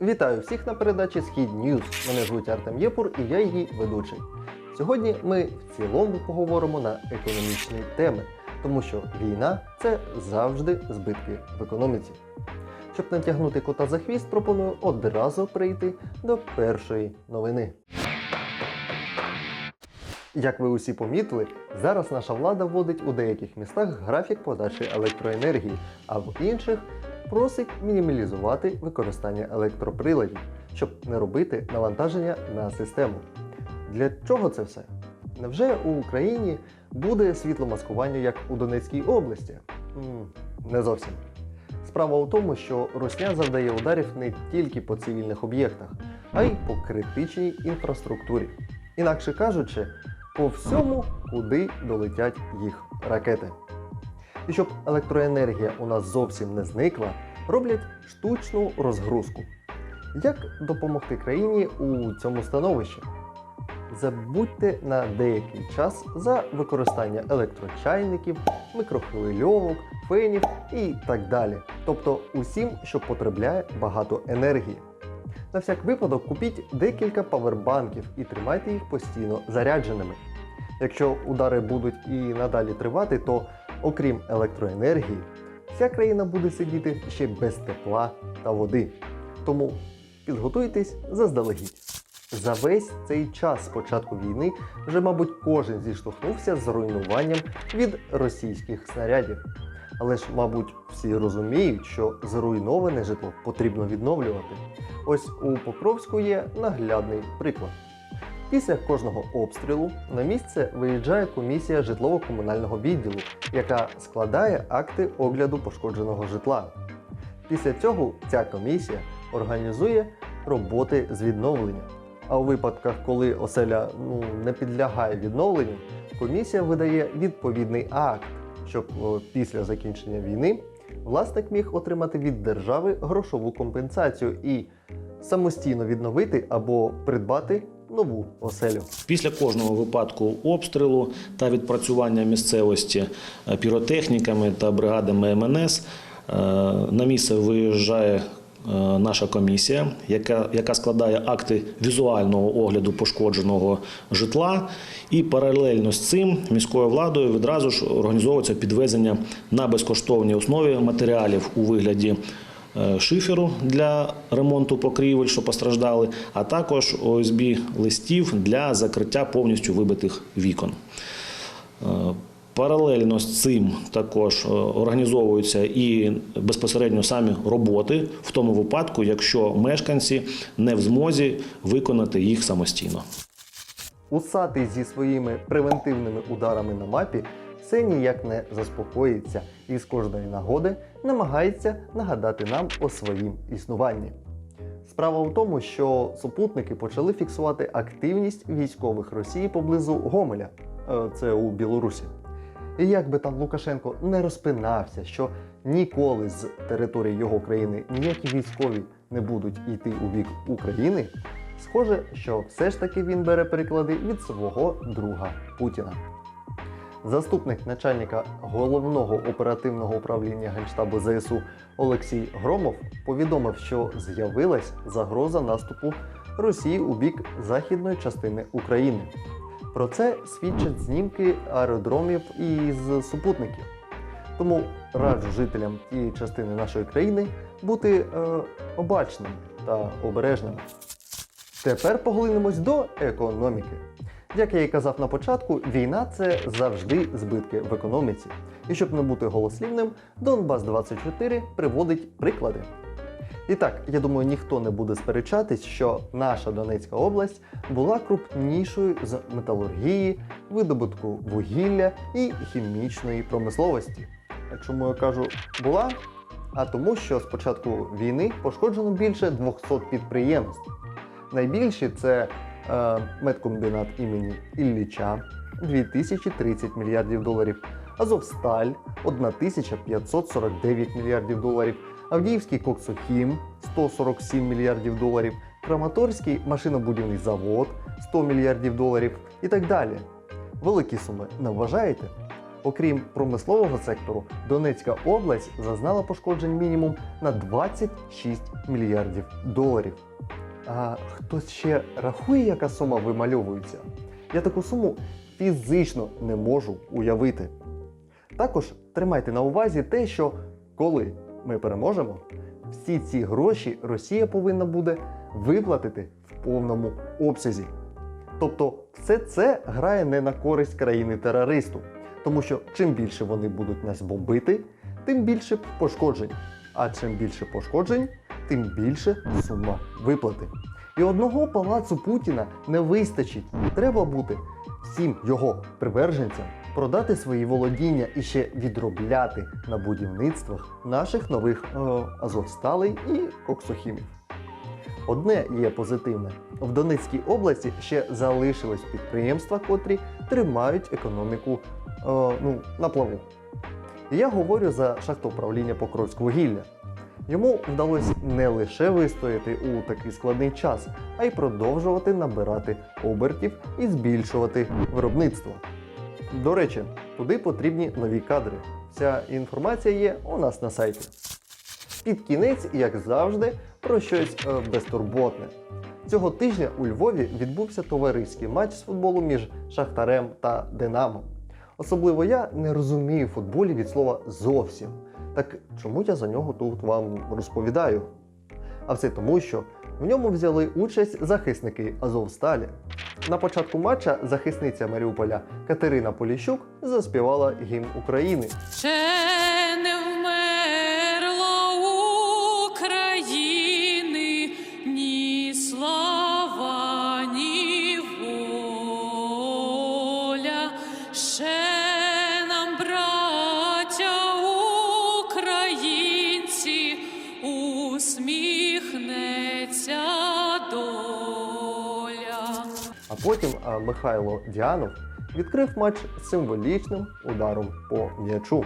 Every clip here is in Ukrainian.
Вітаю всіх на передачі Схід Ньюз. Мене звуть Артем Єпур і я її ведучий. Сьогодні ми в цілому поговоримо на економічні теми, тому що війна це завжди збитки в економіці. Щоб натягнути кота за хвіст, пропоную одразу прийти до першої новини. Як ви усі помітили, зараз наша влада вводить у деяких містах графік подачі електроенергії, а в інших просить мінімалізувати використання електроприладів, щоб не робити навантаження на систему. Для чого це все? Невже у Україні буде світломаскування як у Донецькій області? Не зовсім. Справа у тому, що Росня завдає ударів не тільки по цивільних об'єктах, а й по критичній інфраструктурі. Інакше кажучи, по всьому, куди долетять їх ракети. І щоб електроенергія у нас зовсім не зникла, роблять штучну розгрузку. Як допомогти країні у цьому становищі? Забудьте на деякий час за використання електрочайників, микрохвильовок, фенів і так далі. Тобто усім, що потребляє багато енергії. На всяк випадок купіть декілька павербанків і тримайте їх постійно зарядженими. Якщо удари будуть і надалі тривати, то окрім електроенергії, вся країна буде сидіти ще без тепла та води. Тому підготуйтесь заздалегідь. За весь цей час з початку війни вже, мабуть, кожен зіштовхнувся з руйнуванням від російських снарядів. Але ж, мабуть, всі розуміють, що зруйноване житло потрібно відновлювати. Ось у Покровську є наглядний приклад. Після кожного обстрілу на місце виїжджає комісія житлово-комунального відділу, яка складає акти огляду пошкодженого житла. Після цього ця комісія організує роботи з відновлення. А у випадках, коли оселя ну, не підлягає відновленню, комісія видає відповідний акт, щоб після закінчення війни власник міг отримати від держави грошову компенсацію і самостійно відновити або придбати нову оселю. Після кожного випадку обстрілу та відпрацювання місцевості е, піротехніками та бригадами МНС е, на місце виїжджає е, наша комісія, яка, яка складає акти візуального огляду пошкодженого житла. І паралельно з цим міською владою відразу ж організовується підвезення на безкоштовній основі матеріалів у вигляді шиферу для ремонту покрівель, що постраждали, а також ОСБ листів для закриття повністю вибитих вікон. Е, Паралельно з цим також е, організовуються і безпосередньо самі роботи в тому випадку, якщо мешканці не в змозі виконати їх самостійно. Усатий зі своїми превентивними ударами на мапі все ніяк не заспокоїться і з кожної нагоди намагається нагадати нам о своїм існуванні. Справа в тому, що супутники почали фіксувати активність військових Росії поблизу Гомеля, е, це у Білорусі. І як би там Лукашенко не розпинався, що ніколи з території його країни ніякі військові не будуть йти у бік України, схоже, що все ж таки він бере приклади від свого друга Путіна. Заступник начальника головного оперативного управління Генштабу ЗСУ Олексій Громов повідомив, що з'явилась загроза наступу Росії у бік західної частини України. Про це свідчать знімки аеродромів із супутників. Тому раджу жителям тієї частини нашої країни бути е, обачними та обережними. Тепер поглинемось до економіки. Як я і казав на початку, війна це завжди збитки в економіці. І щоб не бути голослівним, Донбас 24 приводить приклади. І так, я думаю, ніхто не буде сперечатись, що наша Донецька область була крупнішою з металургії, видобутку вугілля і хімічної промисловості. Чому я кажу була? А тому, що з початку війни пошкоджено більше 200 підприємств. Найбільші це медкомбінат імені Ілліча 2030 мільярдів доларів, Азовсталь 1549 мільярдів доларів, Авдіївський коксохім 147 мільярдів доларів, Краматорський машинобудівний завод 100 мільярдів доларів і так далі. Великі суми не вважаєте? Окрім промислового сектору, Донецька область зазнала пошкоджень мінімум на 26 мільярдів доларів. А хтось ще рахує, яка сума вимальовується? Я таку суму фізично не можу уявити. Також тримайте на увазі те, що коли ми переможемо, всі ці гроші Росія повинна буде виплатити в повному обсязі. Тобто, все це грає не на користь країни-терористу, тому що чим більше вони будуть нас бомбити, тим більше пошкоджень. А чим більше пошкоджень, тим більше сума виплати. І одного палацу Путіна не вистачить. Треба бути всім його приверженцям продати свої володіння і ще відробляти на будівництвах наших нових е, Азовсталей і коксохімів. Одне є позитивне: в Донецькій області ще залишились підприємства, котрі тримають економіку е, ну, на плаву. І я говорю за шахтоуправління Покровськвугілля. Йому вдалося не лише вистояти у такий складний час, а й продовжувати набирати обертів і збільшувати виробництво. До речі, туди потрібні нові кадри. Вся інформація є у нас на сайті. Під кінець, як завжди, про щось е, безтурботне. Цього тижня у Львові відбувся товариський матч з футболу між Шахтарем та Динамо. Особливо я не розумію футболі від слова зовсім. Так чому я за нього тут вам розповідаю? А все тому, що в ньому взяли участь захисники Азовсталі. На початку матча захисниця Маріуполя Катерина Поліщук заспівала гімн України. Ще нам, браття українці, усміхнеться доля. А потім Михайло Діанов відкрив матч символічним ударом по м'ячу.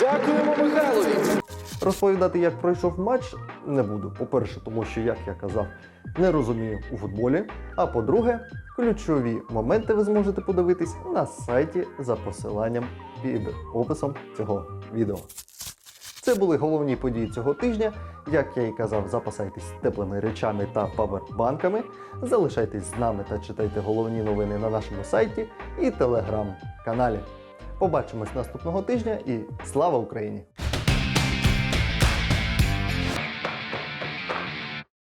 Дякуємо Михайлові. Розповідати, як пройшов матч, не буду. По-перше, тому що, як я казав, не розумію у футболі. А по-друге, ключові моменти ви зможете подивитись на сайті за посиланням під описом цього відео. Це були головні події цього тижня. Як я і казав, запасайтесь теплими речами та павербанками. Залишайтесь з нами та читайте головні новини на нашому сайті і телеграм-каналі. Побачимось наступного тижня і слава Україні!